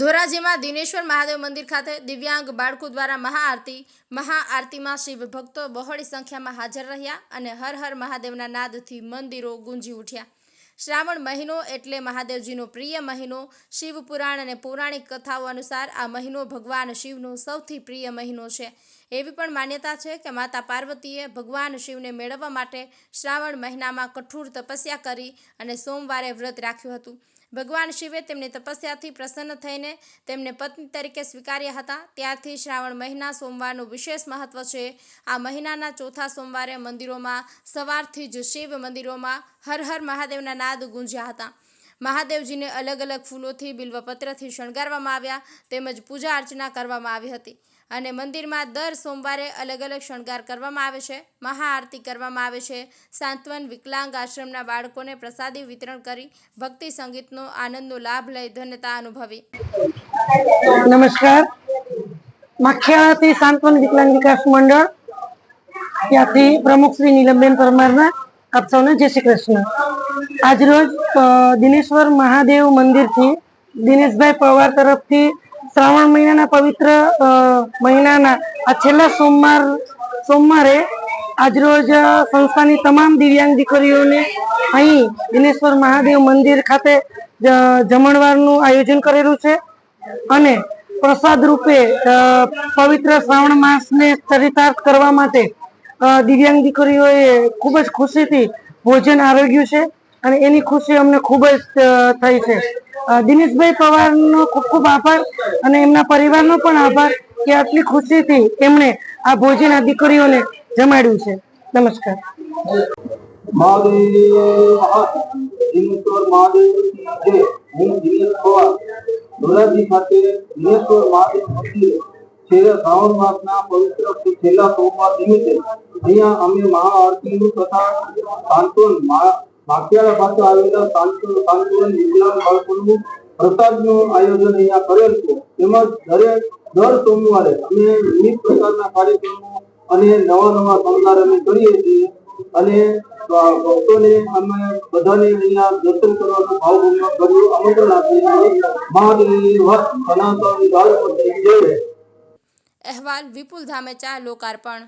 ધોરાજીમાં દિનેશ્વર મહાદેવ મંદિર ખાતે દિવ્યાંગ બાળકો દ્વારા મહાઆરતી, મહાઆરતીમાં શિવ ભક્તો બહોળી સંખ્યામાં હાજર રહ્યા અને હર હર મહાદેવના નાદથી મંદિરો ગુંજી ઉઠ્યા. શ્રાવણ મહિનો એટલે મહાદેવજીનો પ્રિય મહિનો. શિવ પુરાણ અને પૌરાણિક કથાઓ અનુસાર આ મહિનો ભગવાન શિવનો સૌથી પ્રિય મહિનો છે. એવી પણ માન્યતા છે કે માતા પાર્વતીએ ભગવાન શિવને મેળવવા માટે શ્રાવણ મહિનામાં કઠોર તપસ્યા કરી અને સોમવારે વ્રત રાખ્યું હતું. ભગવાન શિવે તેમની તપસ્યાથી પ્રસન્ન થઈને તેમને પત્ની તરીકે સ્વીકાર્યા હતા. ત્યારથી શ્રાવણ મહિના સોમવારનું વિશેષ મહત્વ છે. આ મહિનાના ચોથા સોમવારે મંદિરોમાં, સવારથી જ શિવ મંદિરોમાં હર હર મહાદેવના નાદ ગુંજ્યા હતા. મહાદેવજીને અલગ અલગ ફૂલોથી બિલ્વપત્રથી શણગારવામાં આવ્યા તેમજ પૂજા અર્ચના કરવામાં આવી હતી અને મંદિરમાં દર સોમવારે અલગ અલગ શણગાર કરવામાં આવે છે, મહાઆરતી કરવામાં આવે છે, સાંત્વન વિકલાંગ આશ્રમના બાળકોને પ્રસાદી વિતરણ કરી ભક્તિ સંગીતનો આનંદનો લાભ લઈ ધન્યતા અનુભવી. નમસ્કાર. માખિયાથી સાંત્વન વિકલાંગ વિકાસ મંડળ, ત્યાંથી પ્રમુખ શ્રી નીલમબેન પરમારના આપ સૌને જય શ્રી કૃષ્ણ. આજરોજ દિનેશ્વર મહાદેવ મંદિરથી દિનેશભાઈ પવાર તરફથી શ્રાવણ મહિનાના પવિત્ર મહિનાના, આ છેલ્લા સોમવાર, સોમવારે આજરોજ સંસ્થાની તમામ દિવ્યાંગ દીકરીઓને અહીં દિનેશ્વર મહાદેવ મંદિર ખાતે જમણવારનું આયોજન કરેલું છે. અને પ્રસાદ રૂપે પવિત્ર શ્રાવણ માસને ચરિતાર્થ કરવા માટે દિવ્યાંગ દીકરીઓએ ખૂબ જ ખુશીથી ભોજન આરોગ્યું છે અને એની ખુશી અમને ખૂબ જ થઈ છે દિનેશભાઈ પવારનો ખૂબ ખૂબ આભાર અને એમના પરિવારનો પણ આભાર કે આટલી ખુશીથી એમણે આ ભોજન આ દીકરીઓને જમાડ્યું છે નમસ્કાર. હું છેલ્લા સોમવાર નિમિત્તે અહીંયા અમે મહાઆરતીનું તથા સાંત્વન માખિયાળા પાસે આવેલા સાંત્વન સાંત્વન વિજ્ઞાન બાળકોનું પ્રસાદનું આયોજન અહીંયા કરેલ છે. તેમજ દરેક દર સોમવારે અમે વિવિધ પ્રકારના કાર્યક્રમો અને નવા નવા શણગાર અમે કરીએ છીએ અને ભક્તોને અમે બધાને અહીંયા દર્શન કરવાનું ભાવપૂર્વક કર્યું. આમંત્રણ આપીએ છીએ. મહાદેવ સનાતન ગાળપતિ જય અહેવાલ વિપુલ ધામેચા લોકાર્પણ.